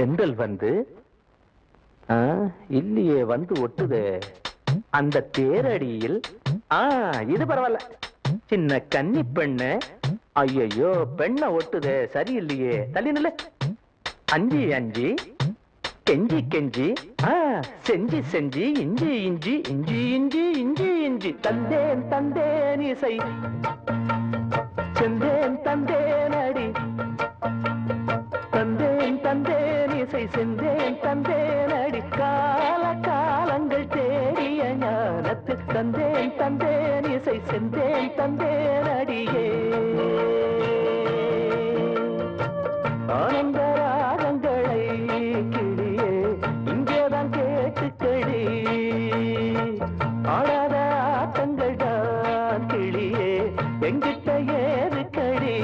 தென்றல் வந்து இல்லையே வந்து ஒட்டுதே. அந்த தேரடியில் ஆ இது பரவாயில்ல சின்ன கன்னி பெண்ணு ஐயோ பெண்ணை ஒட்டுதே சரியில்லையே. தள்ளி நில்லு. அஞ்சி அஞ்சி கெஞ்சி கெஞ்சி செஞ்சி செஞ்சி இஞ்சி இஞ்சி இஞ்சி இஞ்சி இஞ்சி இஞ்சி. தந்தேன் தந்தேன் இசை. தந்தேன் தந்தேன் இசை செந்தேன் தந்தேன் அடியே. ஆனந்த ராகங்களை கிளியே இங்கேதான் கேட்டுக்கடி ஆடாத ஆட்டங்கள் தான் கிளியே எங்கிட்ட ஏறு ஏதுக்கடி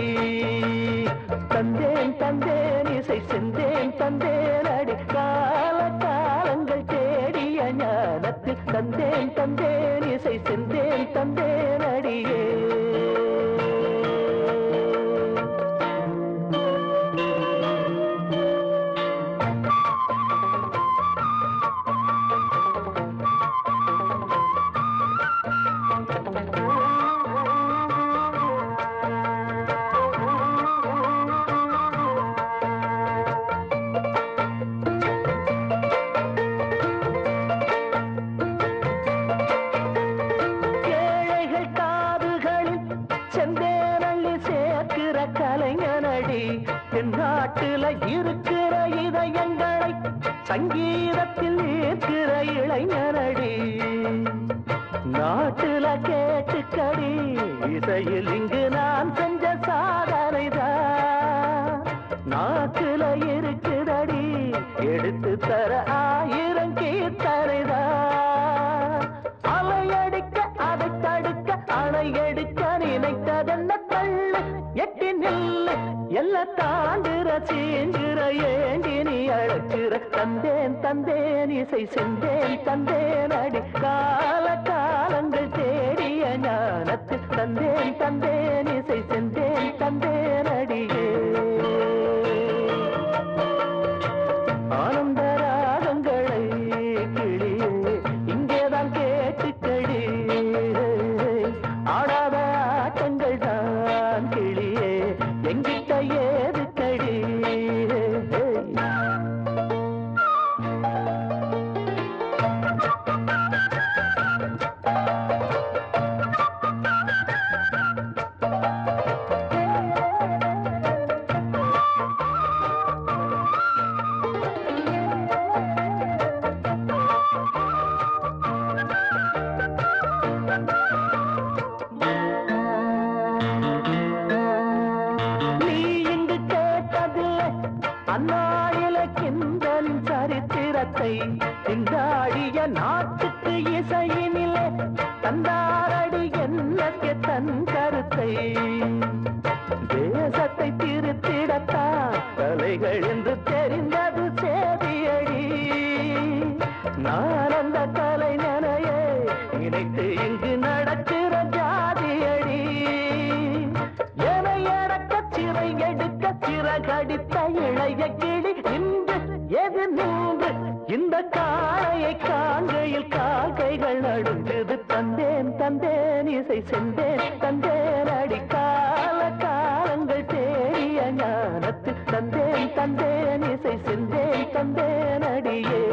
தந்தேன் தந்தேன் இசை செந்தேன் தந்தேன் தந்தேன் தந்தேன் இசை செந்தேன் தந்தேன் அடியே. செந்தேனள்ளி சேர்க்கிற கலைஞனடி என் நாட்டுல இருக்கிற இதயங்களை சங்கீதத்தில் ஈர்க்கிற இளைஞனடி. நாட்டுல கேட்டுக்கடி இசையில் இங்கு நான் செஞ்ச சாதனைதான் நாட்டுல இருக்குதடி எடுத்து தர ஆயிரம் நில்லு தாண்டுற சீஞ்சுற ஏண்டி நீ அழைச்சுற தந்தேன் தந்தேன் இசை செந்தேன் தந்தேன் அடி கால காலங்கள் தேடிய ஞானத்து தந்தேன் தந்தேன் இசை திண்டாடிய நாட்டுக்கு இசையினிலே தந்தாரடி என்னக்கு தன் கருத்தை. தேசத்தை திருத்திடத்தான் தலைகள் என்று தெரிந்தது சேதியடி. நான் அந்த கலைஞனையே இணைத்து இங்கு நடக்கிற ஜாதியடி. என இறக்க சிறை எடுக்க சிறகடித்த இளைய தந்தேன் இசை செந்தேன் தந்தேன் அடி கால காலங்கள் தேடிய ஞானத்தில் தந்தேன். தந்தேன் இசை செந்தேன் தந்தேன் அடியே.